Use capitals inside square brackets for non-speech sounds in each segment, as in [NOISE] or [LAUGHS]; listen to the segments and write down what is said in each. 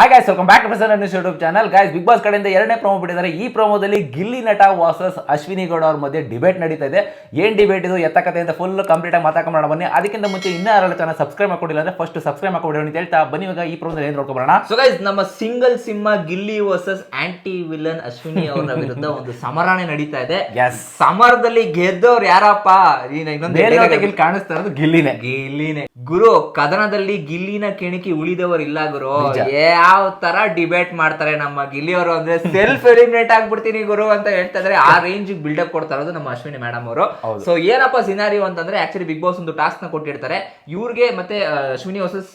Hi guys welcome back to present ಅನ್ನಿಸ್ YouTube channel guys big boss ಕಡೆಯಿಂದ ಎರಡನೇ promo ಬಿಟ್ಟಿದ್ದಾರೆ. ಈ ಪ್ರೋಮೋದಲ್ಲಿ ಗಿಲ್ಲಿ ನಟ ವಾಸಸ್ ಅಶ್ವಿನಿ ಗೌಡ ಅವ್ರ ಮಧ್ಯೆ ಡಿಬೇಟ್ ನಡೀತಾ ಇದೆ. ಏನ್ ಡಿಬೇಟ್ ಇದು? ಎತ್ತ ಕತೆ ಅಂತ ಫುಲ್ ಕಂಪ್ಲೀಟ್ ಆಗಿ ಮಾತಾಡ್ಕೊಂಡು ಬನ್ನಿ. ಅದಕ್ಕಿಂತ ಮುಂಚೆ ಇನ್ನೂ ಯಾರು ಚಾನಲ್ ಸಬ್ಸ್ಕ್ರೈಬ್ ಮಾಡ್ಕೊಂಡಿಲ್ಲ ಅಂದ್ರೆ ಫಸ್ಟ್ ಸಬ್ಸ್ಕ್ರೈಬ್ ಮಾಡ್ಕೊಬಿಡಿ ಅಂತ ಹೇಳ್ತಾ ಬನ್ನಿ. ಇವಾಗ ಈ ಪ್ರೋಮೋದಲ್ಲಿ ಏನು ನೋಡ್ಕೊಬೋಣ ಸೊ ಗೈಸ್ ನಮ್ಮ ಸಿಂಗಲ್ ಸಿಂಹ Gilli versus anti villain Ashwini ಅವರ ವಿರುದ್ಧ ಒಂದು ಸಮರಾಣೆ ನಡೀತಾ ಇದೆ. ಸಮರದಲ್ಲಿ ಗೆದ್ದವ್ರು ಯಾರಪ್ಪ? ಇನ್ನೊಂದು ಕಾಣಿಸ್ತಾ ಇರೋದು ಗಿಲ್ಲಿನೇ. ಗಿಲ್ಲಿನೇ. ಗುರು ಕದನದಲ್ಲಿ ಗಿಲ್ಲಿನ ಕೆಣಕಿ ಉಳಿದವರು ಇಲ್ಲ ಗುರು. ಯಾವ ತರ ಡಿಬೇಟ್ ಮಾಡ್ತಾರೆ ನಮ್ಮ ಗಿಲ್ಲಿ ಅವರು ಅಂದ್ರೆ ಸೆಲ್ಫ್ ಎಲಿಮಿನೇಟ್ ಆಗ್ಬಿಡ್ತೀನಿ ಗುರು ಅಂತ ಹೇಳ್ತಾ ಇದಾರೆ ಆ ರೇಂಜ್ ಬಿಲ್ಡಪ್ ಕೊಡ್ತಾ ಇರೋದು ನಮ್ಮ ಅಶ್ವಿನಿ ಮೇಡಮ್ ಅವರು. ಸೊ ಏನಪ್ಪ ಸಿನಾರಿಯೋ ಅಂತಂದ್ರೆ ಆಕ್ಚುಲಿ ಬಿಗ್ ಬಾಸ್ ಒಂದು ಟಾಸ್ಕ್ನ ಕೊಟ್ಟಿರ್ತಾರೆ. ಇವ್ರಿಗೆ ಮತ್ತೆ ಅಶ್ವಿನಿ ವರ್ಸಸ್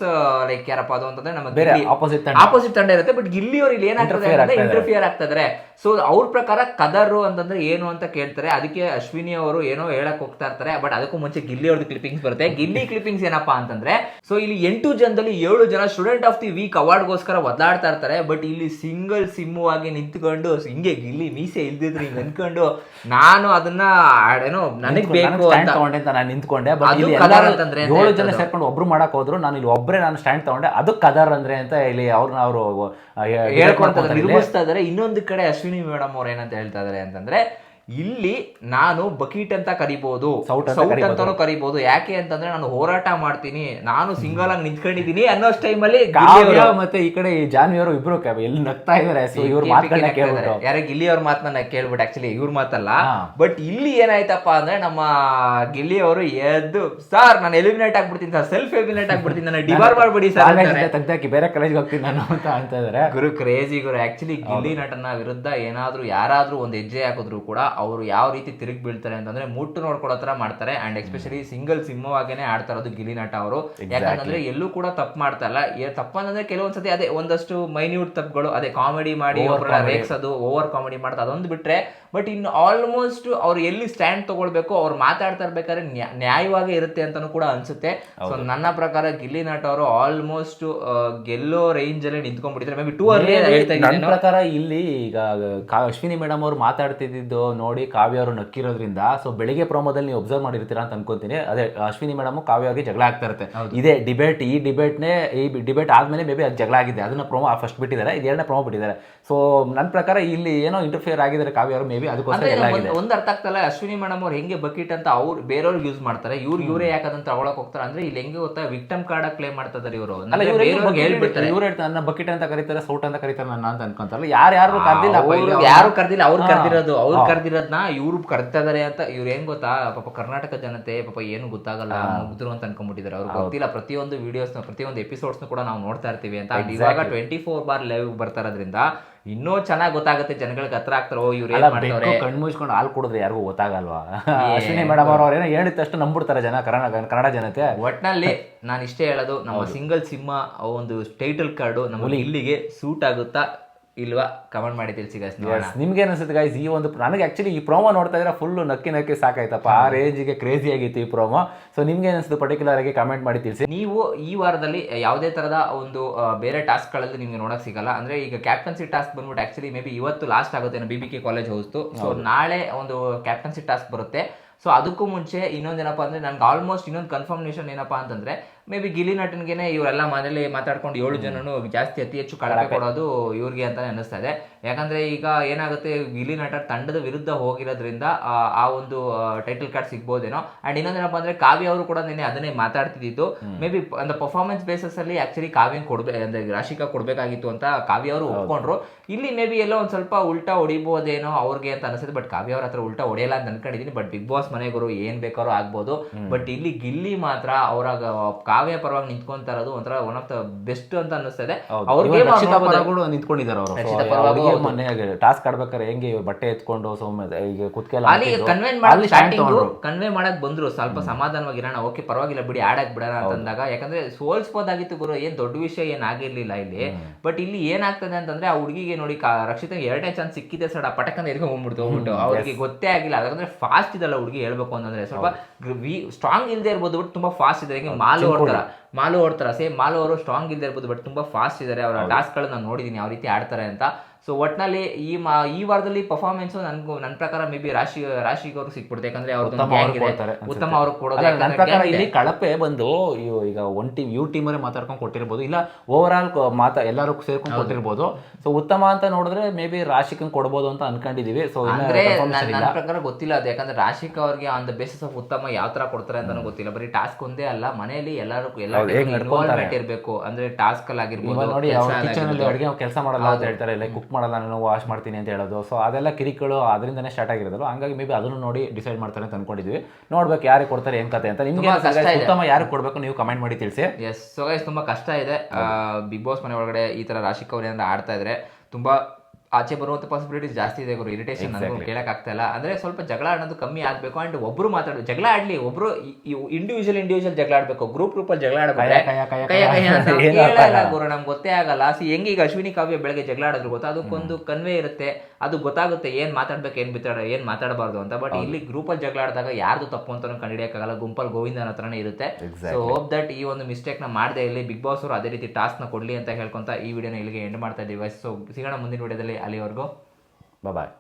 ಲೈಕ್ ಯಾರಪ್ಪ ಅದು ಅಂತಂದ್ರೆ ನಮ್ಮ ಬೇರೆ ಆಪೋಸಿಟ್ ತಂಡ. ಆಪೋಸಿಟ್ ತಂಡ ಇರುತ್ತೆ. ಬಟ್ ಗಿಲ್ಲಿ ಅವ್ರು ಇಲ್ಲಿ ಏನಾಗ್ತದೆ ಅಂತ ಇಂಟರ್ಫಿಯರ್ ಆಗ್ತದ್ರೆ ಸೊ ಅವ್ರ ಪ್ರಕಾರ ಕದರು ಅಂತಂದ್ರೆ ಏನು ಅಂತ ಕೇಳ್ತಾರೆ. ಅದಕ್ಕೆ ಅಶ್ವಿನಿ ಅವರು ಏನೋ ಹೇಳಕ್ ಹೋಗ್ತಾ ಇರ್ತಾರೆ. ಬಟ್ ಅದಕ್ಕೂ ಮುಂಚೆ ಗಿಲ್ಲಿ ಅವ್ರದ್ದು ಕ್ಲಿಪಿಂಗ್ಸ್ ಬರುತ್ತೆ. ಗಿಲ್ಲಿ ಕ್ಲಿಪಿಂಗ್ಸ್ ಏನಪ್ಪಾ ಅಂತಂದ್ರೆ ಸೊ ಇಲ್ಲಿ ಎಂಟು ಜನದಲ್ಲಿ ಏಳು ಜನ ಸ್ಟೂಡೆಂಟ್ ಆಫ್ ದಿ ವೀಕ್ ಅವಾರ್ಡ್ಗೋಸ್ಕರ ಒದ್ದಾಡ್ತಾ ಇರ್ತಾರೆ ಬಟ್ ಇಲ್ಲಿ ಸಿಂಗಲ್ ಸಿಮ್ಮು ಆಗಿ ನಿಂತ್ಕೊಂಡು ಹಿಂಗೆ ಇಲ್ಲಿ ಮೀಸೆ ಇಲ್ದಿದ್ರು ಹಿಂಗೆ ಅನ್ಕೊಂಡು ನಾನು ಅದನ್ನ ಏನೋ ನನಗ್ ಬೇಕು ಅಂತ. ತಗೊಂಡೆ ಅಂತ ನಾನು ನಿಂತ್ಕೊಂಡೆ ಅಂತಂದ್ರೆ ಏಳು ಜನ. ಸೇರ್ಕೊಂಡು ಒಬ್ರು ಮಾಡಕ್ ಹೋದ್ರು ನಾನು ಇಲ್ಲಿ ಒಬ್ಬರೇ ನಾನು ಸ್ಟ್ಯಾಂಡ್ ತಗೊಂಡೆ ಅದು ಕದರ್ ಅಂದ್ರೆ ಅಂತ ಇಲ್ಲಿ ಅವ್ರನ್ನ ಅವರು ಹೇಳ್ಕೊಂತ ನಿರ್ಮಿಸ್ತಾ ಇದಾರೆ ಇನ್ನೊಂದು ಕಡೆ ಅಶ್ವಿನಿ ಮೇಡಮ್ ಅವ್ರು ಏನಂತ ಹೇಳ್ತಾ ಇದಾರೆ ಅಂತಂದ್ರೆ ಇಲ್ಲಿ ನಾನು ಬಕೀಟ್ ಅಂತ ಕರಿಬಹುದು ಸೌಟ್. ಅಂತಾನು ಕರಿಬಹುದು ಯಾಕೆ ಅಂತಂದ್ರೆ ನಾನು ಹೋರಾಟ ಮಾಡ್ತೀನಿ. ನಾನು ಸಿಂಗಲ್ ಆಗಿ ನಿಂತ್ಕೊಂಡಿದೀನಿ ಅನ್ನೋ ಟೈಮಲ್ಲಿ ಮತ್ತೆ ಈ ಕಡೆ ಈ ಜಾನ್ವಿ ಅವರು ಇಬ್ರು ಎಲ್ಲಿ ನಗ್ತಾ ಇದಾರೆ? ಯಾರ ಗಿಲ್ಲಿ ಅವ್ರ ಮಾತನ್ನ ಕೇಳ್ಬಿಟ್ಟು ಆಕ್ಚುಲಿ ಇವ್ರ ಮಾತಲ್ಲ. ಬಟ್ ಇಲ್ಲಿ ಏನಾಯ್ತಪ್ಪ ಅಂದ್ರೆ ನಮ್ಮ ಗಿಲ್ಲಿ ಅವರು ಎದ್ದು ಸರ್ ನಾನು ಎಲಿಮಿನೇಟ್ ಆಗ್ಬಿಡ್ತೀನಿ ಸರ್ ಸೆಲ್ಫ್ ಎಲಿಮಿನೇಟ್ ಆಗ್ಬಿಡ್ತೀನಿ. ನಾನು ಡಿಬಾರ್ ಮಾಡ್ಬಿಡಿ ಸರ್. ತೆಗ್ದಾಕಿ ಬೇರೆ ಕಾಲೇಜ್ಗೆ ಹೋಗ್ತೀನಿ ನಾನು ಅಂತ ಅಂತ ಇದಾರೆ. ಗುರು ಕ್ರೇಜಿ ಗುರು. ಆಕ್ಚುಲಿ ಗಿಲ್ಲಿ ನಟನ ವಿರುದ್ಧ ಏನಾದ್ರೂ ಯಾರಾದ್ರೂ ಒಂದು ಹೆಜ್ಜೆ ಹಾಕಿದ್ರು ಕೂಡ ಅವರು ಯಾವ ರೀತಿ ತಿರುಗಿ ಬೀಳ್ತಾರೆ ಅಂತಂದ್ರೆ ಮುಟ್ಟು ನೋಡ್ಕೊಳ್ಳೋ ತರ ಮಾಡ್ತಾರೆ. ಅಂಡ್ ಎಸ್ಪೆಷಲಿ ಸಿಂಗಲ್ ಸಿಂಹವಾಗೇನೆ ಆಡ್ತಾ ಇರೋದು ಗಿಲಿ ನಟ ಅವರು. ಯಾಕಂದ್ರೆ ಎಲ್ಲೂ ಕೂಡ ತಪ್ಪು ಮಾಡ್ತಾ ಇಲ್ಲ. ತಪ್ಪಂದ್ರೆ ಕೆಲವೊಂದ್ಸತಿ ಅದೇ ಒಂದಷ್ಟು ಮೈನ್ಯೂಟ್ ತಪ್ಪುಗಳು ಅದೇ ಕಾಮಿಡಿ ಮಾಡಿ ರೇಕ್ಸ್ ಅದು ಓವರ್ ಕಾಮಿಡಿ ಮಾಡೋದು ಅದೊಂದು ಬಿಟ್ರೆ ಬಟ್ ಇನ್ನು ಆಲ್ಮೋಸ್ಟ್ ಅವ್ರು ಎಲ್ಲಿ ಸ್ಟ್ಯಾಂಡ್ ತಗೊಳ್ಬೇಕು ಅವ್ರು ಮಾತಾಡ್ತಾ ಇರ್ಬೇಕಾದ್ರೆ ನ್ಯಾ- ನ್ಯಾಯವಾಗಿ ಇರುತ್ತೆ ಅಂತಾನು ಕೂಡ ಅನ್ಸುತ್ತೆ. ಸೊ ನನ್ನ ಪ್ರಕಾರ ಗಿಲ್ಲಿ ನಟ ಅವರು ಆಲ್ಮೋಸ್ಟ್ ಗೆಲ್ಲೋ ರೇಂಜ್ ಅಲ್ಲಿ ನಿಂತ್ಕೊಂಡ್ಬಿಟ್ಟಿದ್ರೆ ಮೇ ಬಿ ಟೂ ಅರ್ಲಿ ನನ್ನ ಪ್ರಕಾರ ಇಲ್ಲಿ ಈಗ ಅಶ್ವಿನಿ ಮೇಡಮ್ ಅವ್ರು ಮಾತಾಡ್ತಿದ್ದು ನೋಡಿ ಕಾವ್ಯ ಅವರು ನಕ್ಕಿರೋದ್ರಿಂದ ಸೊ ಬೆಳಿಗ್ಗೆ ಪ್ರೋಮೋದಲ್ಲಿ ನೀವು ಒಬ್ಸರ್ವ್ ಮಾಡಿರ್ತೀರಾ ಅಂತ ಅನ್ಕೊಂತೀನಿ. ಅದೇ ಅಶ್ವಿನಿ ಮೇಡಮ್ ಕಾವ್ಯವಾಗಿ ಜಗಳ ಆಗ್ತಾ ಇರುತ್ತೆ. ಇದೇ ಡಿಬೇಟ್ ಈ ಡಿಬೇಟ್ನೇ ಈ ಡಿಬೇಟ್ ಆದ್ಮೇಲೆ ಮೇ ಬಿ ಅದು ಜಗಳ ಆಗಿದೆ. ಅದನ್ನ ಪ್ರೊಮೋ ಫಸ್ಟ್ ಬಿಟ್ಟಿದ್ದಾರೆ. ಇದು ಎರಡನೇ ಪ್ರೋಮೋ ಬಿಟ್ಟಿದ್ದಾರೆ. ಸೊ ನನ್ನ ಪ್ರಕಾರ ಇಲ್ಲಿ ಏನೋ ಇಂಟರ್ಫಿಯರ್ ಆಗಿದ್ದಾರೆ ಕಾವ್ಯ ಅವರು ಮೇ ಬಿ ಅದಕ್ಕೋಸ್ಕರ ಅಂದ್ರೆ ಎಲ್ಲ ಒಂದ್- ಆಗಿದೆ. ಒಂದ್ ಅರ್ಥ ಆಗ್ತಲ್ಲ ಅಶ್ವಿನಿ ಮೇಡಮ್ ಅವ್ರು ಹೆಂಗೆ ಬಕೆಟ್ ಅಂತ ಅವ್ರು ಬೇರೆಯವ್ರಿಗೆ ಯೂಸ್ ಮಾಡ್ತಾರೆ. ಇವ್ರು ಇವರೇ ಯಾಕಂತ ತಗೊಳಕ್ ಹೋಗ್ತಾರೆ. ಅಂದ್ರೆ ಇಲ್ಲಿ ಹೆಂಗೆ ಗೊತ್ತಾ ವಿಕ್ಟಮ್ ಕಾರ್ಡ್ ಪ್ಲೇ ಮಾಡ್ತಾರೆ ಇವರು. ಹೇಳ್ಬಿಡ್ತಾರೆ. ಇವ್ರು ಹೇಳ್ತಾರೆ ನನ್ನ ಬಕೆಟ್ ಅಂತ ಕರೀತಾರೆ ಸೌಟ್ ಅಂತ ಕರೀತಾರೆ ನನ್ನ ಅಂತ ಅನ್ಕೊಂತಾರಲ್ಲ. ಯಾರು ಯಾರು ಕರ್ದಿಲ್ಲ ಅವ್ರು ಯಾರು ಕರ್ದಿಲ್ಲ ಅವ್ರು ಕರ್ದಿರೋದು ಅವ್ರು ಕರ್ದಿರೋದ್ನ ಇವ್ರು ಕರ್ತಾ ಇದಾರೆ ಅಂತ ಇವ್ರು ಏನ್ ಗೊತ್ತಾ ಪಾಪ ಕರ್ನಾಟಕ ಜನತೆ ಪಾಪ ಏನು ಗೊತ್ತಾಗಲ್ಲ ಮುಗ್ದ್ರು ಅಂತ ಅನ್ಕೊಂಡ್ಬಿಟ್ಟಿದ್ದಾರೆ ಅವ್ರಿಗೆ ಗೊತ್ತಿಲ್ಲ ಪ್ರತಿಯೊಂದು ವಿಡಿಯೋಸ್ ಪ್ರತಿಯೊಂದು ಎಪಿಸೋಡ್ಸ್ ಕೂಡ ನಾವು ನೋಡ್ತಾ ಇರ್ತೀವಿ ಅಂತ. ಇವಾಗ ಟ್ವೆಂಟಿ ಫೋರ್ ಬಾರ್ ಲೈವ್ ಬರ್ತಾ ಇರೋದ್ರಿಂದ ಇನ್ನೂ ಚೆನ್ನಾಗಿ ಗೊತ್ತಾಗುತ್ತೆ ಜನಗಳಿಗೆ ಹತ್ರ ಆಗ್ತಾರೆ ಓ ಇವ್ರು ಕಣ್ಣು ಮುಚ್ಕೊಂಡು ಹಾಲು ಕುಡಿದ್ರೆ ಯಾರಿಗೂ ಗೊತ್ತಾಗಲ್ವಾ? ಅಶ್ವಿನಿ ಮೇಡಮ್ ಅವ್ರು ಏನೋ ಹೇಳಿದ ತಕ್ಷಣ ನಂಬಿಡ್ತಾರೆ ಜನ ಕನ್ನಡ ಕನ್ನಡ ಜನತೆ. ಒಟ್ನಲ್ಲಿ [LAUGHS] ನಾನು ಇಷ್ಟೇ ಹೇಳೋದು ನಮ್ಮ ಸಿಂಗಲ್ ಸಿಂಹ ಒಂದು ಟೈಟಲ್ ಕಾರ್ಡು ನಮ್ಮಲ್ಲಿ ಇಲ್ಲಿಗೆ ಸೂಟ್ ಆಗುತ್ತಾ? ಇಲ್ವಾ? ಕಮೆಂಟ್ ಮಾಡಿ ತಿಳಿಸಿ ಗೈಸ್ ನೋಡೋಣ ನಿಮ್ಗೆ ಅನಿಸುತ್ತೆ ಗೈಸ್ ಈ ಒಂದು ನನಗೆ ಆಕ್ಚುಲಿ ಈ ಪ್ರೋಮೋ ನೋಡ್ತಾ ಇದ್ರೆ ಫುಲ್ ನಕ್ಕಿ ನಕ್ಕಿ ಸಾಕಾಯ್ತಪ್ಪ. ಆ ರೇಂಜ್ಗೆ ಕ್ರೇಜಿ ಆಗಿತ್ತು ಈ ಪ್ರೋಮೋ ಸೊ ನಿಮ್ಗೆ ಅನಿಸುತ್ತೆ ಪರ್ಟಿಕ್ಯುಲರ್ ಆಗಿ ಕಮೆಂಟ್ ಮಾಡಿ ತಿಳಿಸಿ. ನೀವು ಈ ವಾರದಲ್ಲಿ ಯಾವುದೇ ತರದ ಒಂದು ಬೇರೆ ಟಾಸ್ಕ್ಗಳಲ್ಲಿ ನಿಮ್ಗೆ ನೋಡಕ್ ಸಿಗಲ್ಲ. ಅಂದ್ರೆ ಈಗ ಕ್ಯಾಪ್ಟನ್ಸಿ ಟಾಸ್ಕ್ ಬಂದ್ಬಿಟ್ಟು ಆಕ್ಚುಲಿ ಮೇ ಬಿ ಇವತ್ತು ಲಾಸ್ಟ್ ಆಗುತ್ತೆ B B K college house so ನಾಳೆ ಒಂದು ಕ್ಯಾಪ್ಟನ್ಸಿ ಟಾಸ್ಕ್ ಬರುತ್ತೆ. ಸೊ ಅದಕ್ಕೂ ಮುಂಚೆ ಇನ್ನೊಂದೇನಪ್ಪ ಅಂದ್ರೆ ನನ್ಗೆ ಆಲ್ಮೋಸ್ಟ್ ಇನ್ನೊಂದು ಕನ್ಫರ್ಮೇಶನ್ ಏನಪ್ಪಾ ಅಂತಂದ್ರೆ ಮೇ ಬಿ ಗಿಲಿ ನಟನ್ಗೆನೆ ಇವರೆಲ್ಲ ಮನೇಲಿ ಮಾತಾಡ್ಕೊಂಡು ಏಳು ಜನನು ಜಾಸ್ತಿ ಅತಿ ಹೆಚ್ಚು ಕಳಪೆ ಕೊಡೋದು ಇವ್ರಿಗೆ ಅಂತಾನೆ ಅನ್ನಿಸ್ತಾ ಇದೆ. ಯಾಕಂದ್ರೆ ಈಗ ಏನಾಗುತ್ತೆ ಗಿಲಿ ನಟ ತಂಡದ ವಿರುದ್ಧ ಹೋಗಿರೋದ್ರಿಂದ ಆ, ಆ ಒಂದು ಟೈಟಲ್ ಕಾರ್ಡ್ ಸಿಗ್ಬೋದೇನೋ. ಅಂಡ್ ಇನ್ನೊಂದೇನಪ್ಪ ಅಂದ್ರೆ ಕಾವ್ಯ ಅವರು ಕೂಡ ನಿನ್ನೆ ಅದನ್ನೇ ಮಾತಾಡ್ತಿದ್ದು ಮೇ ಬಿ ಅಂದ ಪರ್ಫಾರ್ಮೆನ್ಸ್ ಬೇಸಸ್ ಅಲ್ಲಿ ಆಕ್ಚುಲಿ ಕಾವ್ಯ ಕೊಡ್ಬೇಕು ಅಂದ್ರೆ ರಾಶಿಕಾ ಕೊಡ್ಬೇಕಾಗಿತ್ತು ಅಂತ ಕಾವ್ಯ ಅವರು ಒಪ್ಕೊಂಡ್ರು. ಇಲ್ಲಿ ಮೇ ಬಿ ಎಲ್ಲೋ ಒಂದ್ ಸ್ವಲ್ಪ ಉಲ್ಟಾ ಹೊಡಿಬೋದೇನೋ ಅವ್ರಿಗೆ ಅಂತ ಅನಿಸುತ್ತೆ ಬಟ್ ಕಾವ್ಯ ಅವ್ರ ಹತ್ರ ಉಲ್ಟಾ ಹೊಡೆಯಲ್ಲ ಅಂತ ಅನ್ಕೊಂಡಿದೀನಿ ಬಟ್ ಬಿಗ್ ಬಾಸ್ ಮನೆಗರು ಏನ್ ಬೇಕಾದ್ರೂ ಆಗ್ಬೋದು. ಬಟ್ ಇಲ್ಲಿ ಗಿಲ್ಲಿ ಮಾತ್ರ ಅವರ ಕಾವ್ಯ ಪರವಾಗಿ ನಿಂತ್ಕೊಂತ ಇರೋದು ಒಂಥರ ಒನ್ ಆಫ್ ದ ಬೆಸ್ಟ್ ಅಂತ ಅನ್ನಿಸ್ತದೆ ಅವ್ರಿಗೆ ನಿಂತ್ಕೊಂಡಿದ್ದಾರೆ ಅವರು. ಟಾಸ್ಕ್ ಆಡ್ಬೇಕಾದ್ರೆ ಹೆಂಗೆ ಬಟ್ಟೆ ಎತ್ಕೊಂಡು ಸೌಮ್ಯ ಈಗ ಕುತ್ಕೆಲ್ಲ ಅಲ್ಲಿ ಮಾಡಿ ಸ್ಟಾರ್ಟಿಂಗ್. ಕನ್ವೆ ಮಾಡಕ್ ಬಂದ್ರು. ಸ್ವಲ್ಪ ಸಮಾಧಾನವಾಗಿರೋಣ ಓಕೆ ಪರವಾಗಿಲ್ಲ ಬಿಡಿ ಆಡಕ್ ಬಿಡೋಣ ಅಂತಂದಾಗ. ಯಾಕಂದ್ರೆ ಸೋಲ್ಸ್ಬೋದಾಗಿತ್ತು ಗುರು ಏನ್ ದೊಡ್ಡ ವಿಷಯ ಏನಾಗಿರ್ಲಿಲ್ಲ ಇಲ್ಲಿ. ಬಟ್ ಇಲ್ಲಿ ಏನಾಗ್ತದೆ ಅಂತಂದ್ರೆ ಆ ಹುಡುಗಿಗೆ ನೋಡಿ ರಕ್ಷಿತ ಎರಡನೇ ಚಾನ್ಸ್ ಸಿಕ್ಕಿದೆ ಸಡ ಪಟಕಂದ ಎದ್ಕೊಂಡ್ ಹೋಗ್ಬಿಡ್ತು ಹೋಗ್ಬಿಟ್ಟು. ಅವ್ರಿಗೆ ಗೊತ್ತೇ ಆಗಿಲ್ಲ. ಯಾಕಂದ್ರೆ ಫಾಸ್ಟ್ ಇದಲ್ಲ ಹುಡುಗಿ ಹೇಳ್ಬೇಕು ಅಂತಂದ್ರೆ. ಸ್ವಲ್ಪ ಸ್ಟ್ರಾಂಗ್ ಇಲ್ದೇ ಇರ್ಬೋದು ಬಟ್ ತುಂಬಾ ಫಾಸ್ಟ್ ಇದೆ. ಮಾಲು ಓಡ್ತಾರ ಮಾಲು ಓಡ್ತಾರ ಸೇಮ್ ಮಾಲು ಅವರು ಸ್ಟ್ರಾಂಗ್ ಇಲ್ಲದೆ ಇರ್ಬೋದು ಬಟ್ ತುಂಬಾ ಫಾಸ್ಟ್ ಇದಾರೆ. ಅವರ ಟಾಸ್ಕ್ಗಳನ್ನ ನೋಡಿದ್ದೀನಿ ನಾನು ಯಾವ ರೀತಿ ಆಡ್ತಾರೆ ಅಂತ. ಸೊ ಒಟ್ನಲ್ಲಿ ಈ ಮಾ ಈ ವಾರದಲ್ಲಿ ಪರ್ಫಾರ್ಮೆನ್ಸ್ ನನ್ಗೂ ನನ್ನ ಪ್ರಕಾರ ಮೇ ಬಿ ರಾಶಿ ರಾಶಿಗೆ ಅವ್ರಿಗೆ ಸಿಕ್ಬಿಡುತ್ತೆ ಯಾಕಂದ್ರೆ ಅವ್ರು ಉತ್ತಮ ಅವ್ರಿಗೆ ಕೊಡೋದು ಇಲ್ಲಿ ಕಳಪೆ ಬಂದು ಈಗ ಒನ್ ಟೀಮ್ ಯು ಟೀಮರೇ ಮಾತಾಡ್ಕೊಂಡು ಕೊಟ್ಟಿರ್ಬೋದು. ಇಲ್ಲ ಓವರ್ ಆಲ್ ಮಾತಾ ಎಲ್ಲರೂ ಸೇರ್ಕೊಂಡು ಕೊಟ್ಟಿರ್ಬೋದು. ಸೊ ಉತ್ತಮ ಅಂತ ನೋಡಿದ್ರೆ ಮೇ ಬಿ ರಾಶಿಕ್ ಕೊಡ್ಬೋದು ಅಂತ ಅನ್ಕೊಂಡಿದೀವಿ. ಸೊ ಅಂದ್ರೆ ನನ್- ನನ್ನ ಪ್ರಕಾರ ಗೊತ್ತಿಲ್ಲ ಅದು. ಯಾಕಂದ್ರೆ ರಾಶಿಕ್ ಅವ್ರಿಗೆ ಆನ್ ದ ಬೇಸಿಸ್ ಆಫ್ ಉತ್ತಮ ಯಾವ ತರ ಕೊಡ್ತಾರೆ ಅಂತಾನು ಗೊತ್ತಿಲ್ಲ. ಬರೀ ಟಾಸ್ಕ್ ಒಂದೇ ಅಲ್ಲ ಮನೆಯಲ್ಲಿ ಎಲ್ಲರೂ ಎಲ್ಲ ಇರ್ಬೇಕು ಇರಬೇಕು. ಅಂದ್ರೆ ಟಾಸ್ಕ್ ಅಲ್ಲಿ ಆಗಿರ್ಬೋದು ನೋಡಿ ಕಿಚನ್ ಅಡುಗೆ ಕೆಲಸ ಮಾಡಲ್ಲ ಅಂತ ಹೇಳ್ತಾರೆ. ಲೈಕ್ ಕುಕ್ ಮಾಡಲ್ಲ ನಾನು ವಾಶ್ ಮಾಡ್ತೀನಿ ಅಂತ ಹೇಳೋದು. ಸೊ ಅದೆಲ್ಲ ಕಿರಿಕಳು ಅದರಿಂದನೇ ಸ್ಟಾರ್ಟ್ ಆಗಿರೋದಲ್ಲ ಹಂಗಾಗಿ ಮೇ ಬಿ ಅದನ್ನು ನೋಡಿ ಡಿಸೈಡ್ ಮಾಡ್ತಾರೆ ಅಂತ ಅನ್ಕೊಂಡಿದ್ವಿ. ನೋಡ್ಬೇಕು ಯಾರಿಗೆ ಕೊಡ್ತಾರೆ ಏನ್ ಕತೆ ಅಂತ. ನಿಮ್ಗೆ. ಉತ್ತಮ ಯಾರು ಕೊಡ್ಬೇಕು ನೀವು ಕಮೆಂಟ್ ಮಾಡಿ ತಿಳಿಸಿ. ಎಸ್ ಸೊ ಗೈಸ್ ತುಂಬಾ ಕಷ್ಟ ಇದೆ. ಬಿಗ್ ಬಾಸ್ ಮನೆ ಒಳಗಡೆ ಈ ತರ ರಾಶಿಕ್ ಅವ್ರು ಏನಾದ್ರು ಆಡ್ತಾ ಇದ್ರೆ ತುಂಬಾ ಆಚೆ ಬರುವಂತ ಪಾಸಿಬಿಲಿಟೀಸ್ ಜಾಸ್ತಿ ಇದೆ ಗುರು. ಇರಿಟೇಷನ್ ನನಗೂ ಕೇಳಕ್ ಆಗ್ತಾ ಇಲ್ಲ. ಅಂದ್ರೆ ಸ್ವಲ್ಪ ಜಗಳ ಆಡೋದು ಕಮ್ಮಿ ಆಗಬೇಕು ಅಂಡ್ ಒಬ್ರು ಮಾತಾಡು ಜಗಳ ಆಡ್ಲಿ ಒಬ್ರು ಇಂಡಿವಿಜುವಲ್ ಇಂಡಿವಿಜುವಲ್ ಜಗಳ ಆಡ್ಬೇಕು. ಗ್ರೂಪ್ ಗ್ರೂಪ್ ಅಲ್ಲಿ ಜಗಳ ಆಡಬೇಕು. ಗುರು ನಮ್ಗೆ ಗೊತ್ತೇ ಆಗಲ್ಲ. ಸಿ ಹೆಂಗೆ ಈಗ ಅಶ್ವಿನಿ ಕಾವ್ಯ ಬೆಳಗ್ಗೆ ಜಗಳ ಆಡಿದ್ರು ಗೊತ್ತಾ? ಅದಕ್ಕೊಂದು ಕನ್ವೆ ಇರುತ್ತೆ. ಅದು ಗೊತ್ತಾಗುತ್ತೆ ಏನ್ ಮಾತಾಡ್ಬೇಕು ಏನ್ ಬಿತ್ತಾಡ ಏನ್ ಮಾತಾಡಬಾರ್ದು ಅಂತ. ಬಟ್ ಇಲ್ಲಿ ಗ್ರೂಪ್ ಅಲ್ಲಿ ಜಗಳ ಆಡಿದಾಗ ಯಾರ್ದು ತಪ್ಪು ಅಂತ ಕಂಡಿಡಿಯಕ್ಕಾಗಲ್ಲ ಗುಂಪಲ್ಲಿ ಗೋವಿಂದನ ಹತ್ರನೇ ಇರುತ್ತೆ. ಸೊ ಹೋಪ್ ದಟ್ ಈ ಒಂದು ಮಿಸ್ಟೇಕ್ನ ಮಾಡದೆ ಇಲ್ಲಿ ಬಿಗ್ ಬಾಸ್ ಅವರು ಅದೇ ರೀತಿ ಟಾಸ್ಕ್ನ ಕೊಡ್ಲಿ ಅಂತ ಹೇಳ್ಕೊಂತ ಈ ವಿಡಿಯೋನ ಇಲ್ಲಿಗೆ ಎಂಡ್ ಮಾಡ್ತಾ ಇದೀವಿ ಸೊ ಸಿಗೋಣ ಮುಂದಿನ ವಿಡಿಯೋದಲ್ಲಿ ಅಲ್ಲಿವರೆಗೂ ಬಾಯ್